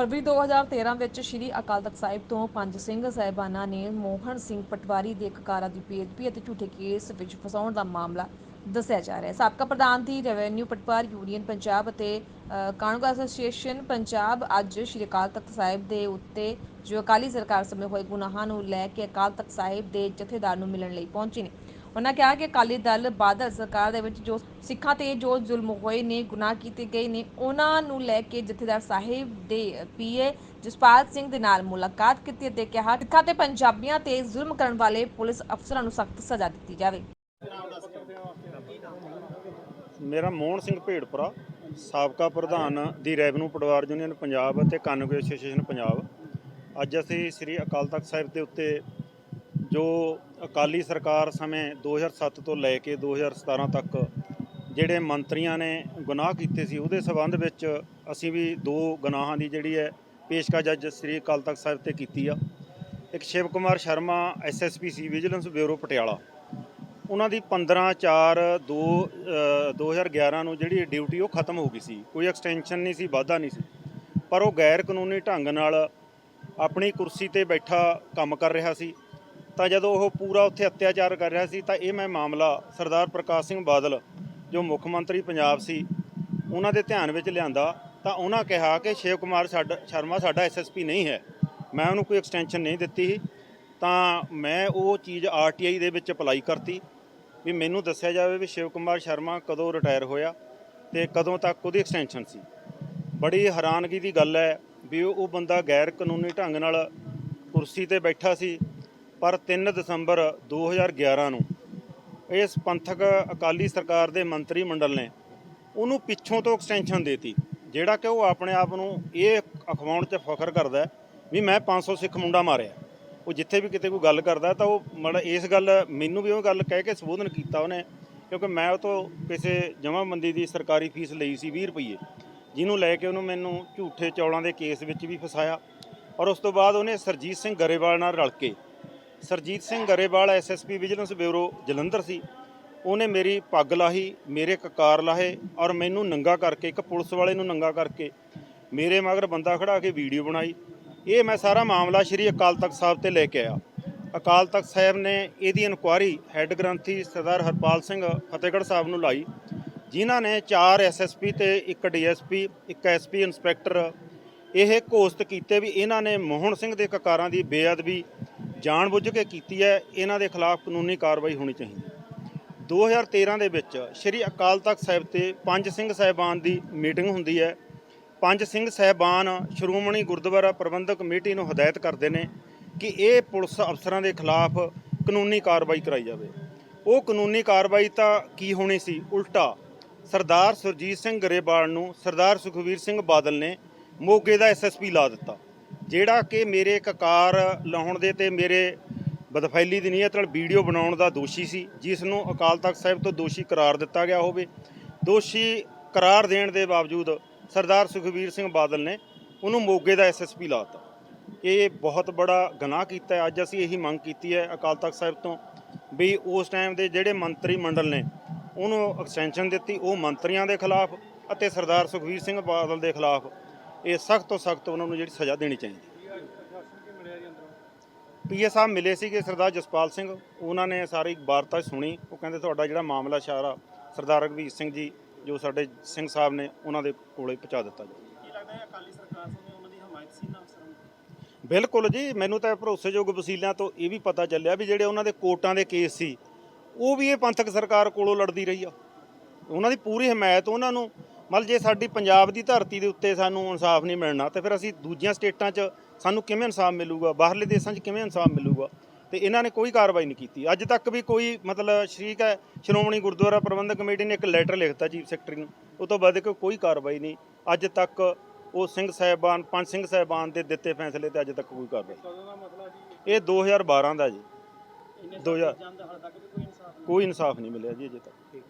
ਫਰਵਰੀ 2013 ਵਿੱਚ ਸ੍ਰੀ ਅਕਾਲ ਤਖਤ ਸਾਹਿਬ ਤੋਂ ਪੰਜ ਸਿੰਘ ਸਾਹਿਬਾਨਾਂ ਨੇ ਮੋਹਨ ਸਿੰਘ ਪਟਵਾਰੀ ਦੇ ਇੱਕ ਦੀ ਬੇਅਦਬੀ ਅਤੇ ਝੂਠੇ ਕੇਸ ਵਿੱਚ ਫਸਾਉਣ ਦਾ ਮਾਮਲਾ ਦੱਸਿਆ ਜਾ ਰਿਹਾ ਹੈ। ਸਾਬਕਾ ਪ੍ਰਧਾਨ ਦੀ ਰੈਵਨਿਊ ਪਟਵਾਰ ਯੂਨੀਅਨ ਪੰਜਾਬ ਅਤੇ ਅ, ਐਸੋਸੀਏਸ਼ਨ ਪੰਜਾਬ ਅੱਜ ਸ੍ਰੀ ਅਕਾਲ ਤਖਤ ਸਾਹਿਬ ਦੇ ਉੱਤੇ ਜੋ ਅਕਾਲੀ ਸਰਕਾਰ ਸਮੇਂ ਹੋਏ ਗੁਨਾਹਾਂ ਨੂੰ ਲੈ ਕੇ ਅਕਾਲ ਤਖਤ ਸਾਹਿਬ ਦੇ ਜਥੇਦਾਰ ਨੂੰ ਮਿਲਣ ਲਈ ਪਹੁੰਚੇ ਨੇ। ਉਹਨਾਂ ਕਿਹਾ ਕਿ ਅਕਾਲੀ ਦਲ ਬਾਦਲ ਸਰਕਾਰ ਦੇ ਵਿੱਚ ਜੋ ਸਿੱਖਾਂ ਤੇ ਜੋ ਜ਼ੁਲਮ ਹੋਏ ਨੇ, ਗੁਨਾਹ ਕੀਤੇ ਗਏ ਨੇ ਉਹਨਾਂ ਨੂੰ ਲੈ ਕੇ ਜਥੇਦਾਰ ਸਾਹਿਬ ਦੇ ਪੀਏ ਜਸਪਾਲ ਸਿੰਘ ਦੇ ਨਾਲ ਮੁਲਾਕਾਤ ਕੀਤੀ ਅਤੇ ਕਿਹਾ, ਸਿੱਖਾਂ ਤੇ ਪੰਜਾਬੀਆਂ ਤੇ ਜ਼ੁਲਮ ਕਰਨ ਵਾਲੇ ਪੁਲਿਸ ਅਫਸਰਾਂ ਨੂੰ ਸਖਤ ਸਜ਼ਾ ਦਿੱਤੀ ਜਾਵੇ। ਮੇਰਾ ਮੋਹਨ ਸਿੰਘ ਭੇੜਪੁਰਾ, ਸਾਬਕਾ ਪ੍ਰਧਾਨ ਦੀ ਰੈਵਨਿਊ ਪਟਵਾਰ ਯੂਨੀਅਨ ਪੰਜਾਬ ਅਤੇ ਕਾਨੂੰਗੋ ਐਸੋਸੀਏਸ਼ਨ ਪੰਜਾਬ। ਅੱਜ ਅਸੀਂ ਸ੍ਰੀ ਅਕਾਲ ਤਖਤ ਸਾਹਿਬ ਦੇ ਉੱਤੇ ਜੋ ਅਕਾਲੀ ਸਰਕਾਰ ਸਮੇਂ 2007 ਤੋਂ ਲੈ ਕੇ 2017 ਤੱਕ ਜਿਹੜੇ ਮੰਤਰੀਆਂ ਨੇ ਗੁਨਾਹ ਕੀਤੇ ਸੀ, ਉਹਦੇ ਸਬੰਧ ਵਿੱਚ ਅਸੀਂ ਵੀ ਦੋ ਗੁਨਾਹਾਂ ਦੀ ਜਿਹੜੀ ਹੈ ਪੇਸ਼ਕਸ਼ ਜੱਜ ਸ੍ਰੀ ਅਕਾਲ ਤਖਤ ਸਾਹਿਬ ਤੇ ਕੀਤੀ ਆ। ਇੱਕ ਸ਼ਿਵ ਕੁਮਾਰ ਸ਼ਰਮਾ ਐਸਐਸਪੀ ਸੀ, ਵਿਜੀਲੈਂਸ ਬਿਊਰੋ, ਪਟਿਆਲਾ। ਉਹਨਾਂ ਦੀ 15 4 2 2011 ਨੂੰ ਜਿਹੜੀ ਡਿਊਟੀ ਉਹ ਖਤਮ ਹੋ ਗਈ ਸੀ, ਕੋਈ ਐਕਸਟੈਂਸ਼ਨ ਨਹੀਂ ਸੀ, ਵਾਧਾ ਨਹੀਂ ਸੀ। ਪਰ ਉਹ ਗੈਰ ਕਾਨੂੰਨੀ ਢੰਗ ਨਾਲ ਆਪਣੀ ਕੁਰਸੀ ਤੇ ਬੈਠਾ ਕੰਮ ਕਰ ਰਿਹਾ ਸੀ। ਤਾਂ ਜਦੋਂ ਉਹ ਪੂਰਾ ਉੱਥੇ ਅਤਿਆਚਾਰ ਕਰ ਰਿਹਾ ਸੀ, ਤਾਂ ਇਹ ਮੈਂ ਮਾਮਲਾ ਸਰਦਾਰ ਪ੍ਰਕਾਸ਼ ਸਿੰਘ ਬਾਦਲ, ਜੋ ਮੁੱਖ ਮੰਤਰੀ ਪੰਜਾਬ ਸੀ, ਉਹਨਾਂ ਦੇ ਧਿਆਨ ਵਿੱਚ ਲਿਆਂਦਾ, ਤਾਂ ਉਹਨਾਂ ਕਿਹਾ ਕਿ ਸ਼ਿਵ ਕੁਮਾਰ ਸਾਡਾ, ਸ਼ਰਮਾ ਸਾਡਾ ਐਸਐਸਪੀ ਨਹੀਂ ਹੈ। ਮੈਂ ਉਹਨੂੰ ਕੋਈ ਐਕਸਟੈਂਸ਼ਨ ਨਹੀਂ ਦਿੱਤੀ ਸੀ। ਤਾਂ ਮੈਂ ਉਹ ਚੀਜ਼ ਆਰਟੀਆਈ ਦੇ ਵਿੱਚ ਅਪਲਾਈ ਕਰਤੀ, ਵੀ ਮੈਨੂੰ ਦੱਸਿਆ ਜਾਵੇ ਵੀ ਸ਼ਿਵ ਕੁਮਾਰ ਸ਼ਰਮਾ ਕਦੋਂ ਰਿਟਾਇਰ ਹੋਇਆ ਤੇ ਕਦੋਂ ਤੱਕ ਉਹਦੀ ਐਕਸਟੈਂਸ਼ਨ ਸੀ। ਬੜੀ ਹੈਰਾਨਗੀ ਦੀ ਗੱਲ ਹੈ ਵੀ ਉਹ ਬੰਦਾ ਗੈਰ ਕਾਨੂੰਨੀ ਢੰਗ ਨਾਲ ਕੁਰਸੀ ਤੇ ਬੈਠਾ ਸੀ ਪਰ 3 ਦਸੰਬਰ 2011 ਨੂੰ ਇਸ ਪੰਥਕ ਅਕਾਲੀ ਸਰਕਾਰ ਦੇ ਮੰਤਰੀ ਮੰਡਲ ਨੇ ਉਹਨੂੰ ਪਿੱਛੋਂ ਤੋਂ ਐਕਸਟੈਂਸ਼ਨ ਦੇਤੀ, ਜਿਹੜਾ ਕਿ ਉਹ ਆਪਣੇ ਆਪ ਨੂੰ ਇਹ ਅਖਵਾਉਣ 'ਚ ਫਖਰ ਕਰਦਾ ਵੀ ਮੈਂ 500 ਸਿੱਖ ਮੁੰਡਾ ਮਾਰਿਆ। ਉਹ ਜਿੱਥੇ ਵੀ ਕਿਤੇ ਕੋਈ ਗੱਲ ਕਰਦਾ ਤਾਂ ਉਹ ਮਤਲਬ ਇਸ ਗੱਲ, ਮੈਨੂੰ ਵੀ ਉਹ ਗੱਲ ਕਹਿ ਕੇ ਸੰਬੋਧਨ ਕੀਤਾ ਉਹਨੇ, ਕਿਉਂਕਿ ਮੈਂ ਉਹ ਤੋਂ ਕਿਸੇ ਜਮ੍ਹਾਂਬੰਦੀ ਦੀ ਸਰਕਾਰੀ ਫੀਸ ਲਈ ਸੀ 20 ਰੁਪਏ ਜਿਹਨੂੰ ਲੈ ਕੇ ਉਹਨੂੰ ਮੈਨੂੰ ਝੂਠੇ ਚੌਲਾਂ ਦੇ ਕੇਸ ਵਿੱਚ ਵੀ ਫਸਾਇਆ ਔਰ ਉਸ ਤੋਂ ਬਾਅਦ ਉਹਨੇ ਸਰਜੀਤ ਸਿੰਘ ਗਰੇਵਾਲ ਨਾਲ ਰਲ ਕੇ Sarjit Singh Grewal SSP vigilance bureau Jalandhar ਸੀ। ਉਹਨੇ ਮੇਰੀ ਪੱਗ ਲਾਹੀ, ਮੇਰੇ ਕਕਾਰ ਲਾਹੇ ਔਰ ਮੈਨੂੰ ਨੰਗਾ ਕਰਕੇ, ਇੱਕ ਪੁਲਿਸ ਵਾਲੇ ਨੂੰ ਨੰਗਾ ਕਰਕੇ ਮੇਰੇ ਮਗਰ ਬੰਦਾ ਖੜਾ ਕੇ ਵੀਡੀਓ ਬਣਾਈ। ਇਹ ਮੈਂ ਸਾਰਾ ਮਾਮਲਾ ਸ਼੍ਰੀ ਅਕਾਲ ਤਖਤ ਸਾਹਿਬ ਤੇ ਲੈ ਕੇ ਆਇਆ। ਅਕਾਲ ਤਖਤ ਸਾਹਿਬ ਨੇ ਇਹਦੀ ਇਨਕੁਆਇਰੀ ਹੈੱਡ ਗ੍ਰੰਥੀ ਸਰਦਾਰ ਹਰਪਾਲ ਸਿੰਘ ਫਤਿਹਗੜ੍ਹ ਸਾਹਿਬ ਨੂੰ ਲਾਈ, ਜਿਨ੍ਹਾਂ ਨੇ 4 ਐਸਐਸਪੀ ਤੇ ਇੱਕ ਡੀਐਸਪੀ ਇੱਕ ਐਸਪੀ ਇੰਸਪੈਕਟਰ ਇਹ ਘੋਸ਼ਿਤ ਕੀਤੇ ਵੀ ਇਹਨਾਂ ਨੇ ਮੋਹਨ ਸਿੰਘ ਦੇ ਕਕਾਰਾਂ ਦੀ ਬੇਅਦਬੀ ਜਾਣਬੁੱਝ ਕੇ ਕੀਤੀ ਹੈ, ਇਹਨਾਂ ਦੇ ਖਿਲਾਫ ਕਾਨੂੰਨੀ ਕਾਰਵਾਈ ਹੋਣੀ ਚਾਹੀਦੀ ਹੈ। 2013 ਦੇ ਵਿੱਚ ਸ਼੍ਰੀ ਅਕਾਲ ਤਖਤ ਸਾਹਿਬ ਤੇ ਪੰਜ ਸਿੰਘ ਸਾਹਿਬਾਨ ਦੀ ਮੀਟਿੰਗ ਹੁੰਦੀ ਹੈ। ਪੰਜ ਸਿੰਘ ਸਾਹਿਬਾਨ ਸ਼੍ਰੋਮਣੀ ਗੁਰਦੁਆਰਾ ਪ੍ਰਬੰਧਕ ਕਮੇਟੀ ਨੂੰ ਹਦਾਇਤ ਕਰਦੇ ਨੇ ਕਿ ਇਹ ਪੁਲਿਸ ਅਫਸਰਾਂ ਦੇ ਖਿਲਾਫ ਕਾਨੂੰਨੀ ਕਾਰਵਾਈ ਕਰਾਈ ਜਾਵੇ। ਉਹ ਕਾਨੂੰਨੀ ਕਾਰਵਾਈ ਤਾਂ ਕੀ ਹੋਣੀ ਸੀ? ਉਲਟਾ, ਸਰਦਾਰ ਸੁਰਜੀਤ ਸਿੰਘ ਗਰੇਵਾਲ ਨੂੰ ਸਰਦਾਰ ਸੁਖਵੀਰ ਸਿੰਘ ਬਾਦਲ ਨੇ ਮੋਗੇ ਦਾ ਐਸਐਸਪੀ ਲਾ ਦਿੱਤਾ। ਜਿਹੜਾ ਕਿ ਮੇਰੇ ਕਕਾਰ ਲਾਉਣ ਦੇ ਤੇ ਮੇਰੇ ਬਦਫੈਲੀ ਦੀ ਨੀਅਤ ਨਾਲ ਵੀਡੀਓ ਬਣਾਉਣ ਦਾ ਦੋਸ਼ੀ ਸੀ, ਜਿਸ ਨੂੰ ਅਕਾਲ ਤਖਤ ਸਾਹਿਬ ਤੋਂ ਦੋਸ਼ੀ ਕਰਾਰ ਦਿੱਤਾ ਗਿਆ ਹੋਵੇ। ਦੋਸ਼ੀ ਕਰਾਰ ਦੇਣ ਦੇ ਬਾਵਜੂਦ ਸਰਦਾਰ ਸੁਖਵੀਰ ਸਿੰਘ ਬਾਦਲ ਨੇ ਉਹਨੂੰ ਮੋਗੇ ਦਾ ਐਸਐਸਪੀ ਲਾਤਾ। ਇਹ ਬਹੁਤ ਬੜਾ ਗੁਨਾਹ ਕੀਤਾ ਹੈ। ਅੱਜ ਅਸੀਂ ਇਹੀ ਮੰਗ ਕੀਤੀ ਹੈ ਅਕਾਲ ਤਖਤ ਸਾਹਿਬ ਤੋਂ ਵੀ ਉਸ ਟਾਈਮ ਦੇ ਜਿਹੜੇ ਮੰਤਰੀ ਮੰਡਲ ਨੇ, ਉਹਨੂੰ ਐਕਸਟੈਂਸ਼ਨ ਦਿੱਤੀ। ਉਹ ਮੰਤਰੀਆਂ ਦੇ ਖਿਲਾਫ ਅਤੇ ਸਰਦਾਰ ਸੁਖਵੀਰ ਸਿੰਘ ਬਾਦਲ ਦੇ ਖਿਲਾਫ ਇਹ ਸਖਤ ਤੋਂ ਸਖਤ ਉਹਨਾਂ ਨੂੰ ਜਿਹੜੀ ਸਜ਼ਾ ਦੇਣੀ ਚਾਹੀਦੀ। ਪੀਏ ਸਾਹਿਬ ਮਿਲੇ ਸੀਗੇ ਸਰਦਾਰ ਜਸਪਾਲ ਸਿੰਘ। ਉਹਨਾਂ ਨੇ ਸਾਰੀ ਵਾਰਤਾ ਸੁਣੀ। ਉਹ ਕਹਿੰਦੇ ਤੁਹਾਡਾ ਜਿਹੜਾ ਮਾਮਲਾ ਸ਼ਾਰਾ ਸਰਦਾਰ ਰਘਵੀਰ ਸਿੰਘ ਜੀ ਜੋ ਸਾਡੇ ਸਿੰਘ ਸਾਹਿਬ ਨੇ ਉਹਨਾਂ ਦੇ ਕੋਲੇ ਪਹੁੰਚਾ ਦਿੱਤਾ ਜੀ। ਕੀ ਲੱਗਦਾ ਹੈ ਅਕਾਲੀ ਸਰਕਾਰ ਸਮੇਂ ਉਹਨਾਂ ਦੀ ਹਮਾਇਤ ਸੀ ਨਾ ਬਿਲਕੁਲ ਜੀ ਮੈਨੂੰ ਤਾਂ ਭਰੋਸੇਯੋਗ ਵਸੀਲਿਆਂ ਤੋਂ ਇਹ ਵੀ ਪਤਾ ਚੱਲਿਆ ਵੀ ਜਿਹੜੇ ਉਹਨਾਂ ਦੇ ਕੋਰਟਾਂ ਦੇ ਕੇਸ ਸੀ ਉਹ ਵੀ ਇਹ ਪੰਥਕ ਸਰਕਾਰ ਕੋਲੋਂ ਲੜਦੀ ਰਹੀ ਆ। ਉਹਨਾਂ ਦੀ ਪੂਰੀ ਹਮਾਇਤ ਉਹਨਾਂ ਨੂੰ ਮਤਲਬ ਜੇ ਸਾਡੀ ਪੰਜਾਬ ਦੀ ਧਰਤੀ ਦੇ ਉੱਤੇ ਸਾਨੂੰ ਇਨਸਾਫ ਨਹੀਂ ਮਿਲਣਾ, ਤੇ ਫਿਰ ਅਸੀਂ ਦੂਜੀਆਂ ਸਟੇਟਾਂ 'ਚ ਸਾਨੂੰ ਕਿਵੇਂ ਇਨਸਾਫ ਮਿਲੂਗਾ? ਬਾਹਰਲੇ ਦੇਸ਼ਾਂ 'ਚ ਕਿਵੇਂ ਇਨਸਾਫ ਮਿਲੂਗਾ? ਤੇ ਇਹਨਾਂ ਨੇ ਕੋਈ ਕਾਰਵਾਈ ਨਹੀਂ ਕੀਤੀ। ਅੱਜ ਤੱਕ ਵੀ ਕੋਈ ਮਤਲਬ ਸ਼ਰੀਕ ਹੈ, ਸ਼੍ਰੋਮਣੀ ਗੁਰਦੁਆਰਾ ਪ੍ਰਬੰਧਕ ਕਮੇਟੀ ਨੇ ਇੱਕ ਲੈਟਰ ਲਿਖਤਾ ਚੀਫ ਸੈਕਟਰੀ ਨੂੰ। ਉਹ ਤੋਂ ਬਾਅਦ ਕਿ ਕੋਈ ਕਾਰਵਾਈ ਨਹੀਂ। ਅੱਜ ਤੱਕ ਉਹ ਸਿੰਘ ਸਾਹਿਬਾਨ, ਪੰਜ ਸਿੰਘ ਸਾਹਿਬਾਨ ਦੇ ਦਿੱਤੇ ਫੈਸਲੇ ਤੇ ਅੱਜ ਤੱਕ ਕੋਈ ਕਾਰਵਾਈ ਕਦੋਂ ਦਾ ਮਸਲਾ ਜੀ ਇਹ 2012 ਦਾ ਜੀ। ਇੰਨੇ ਦੋ ਹਜ਼ਾਰ- ਜਾਂਦਾ ਹਾਲ ਤੱਕ ਵੀ ਕੋਈ ਇਨਸਾਫ ਨਹੀਂ ਕੋਈ ਇਨਸਾਫ ਨਹੀਂ ਮਿਲਿਆ ਜੀ ਅਜੇ ਤੱਕ।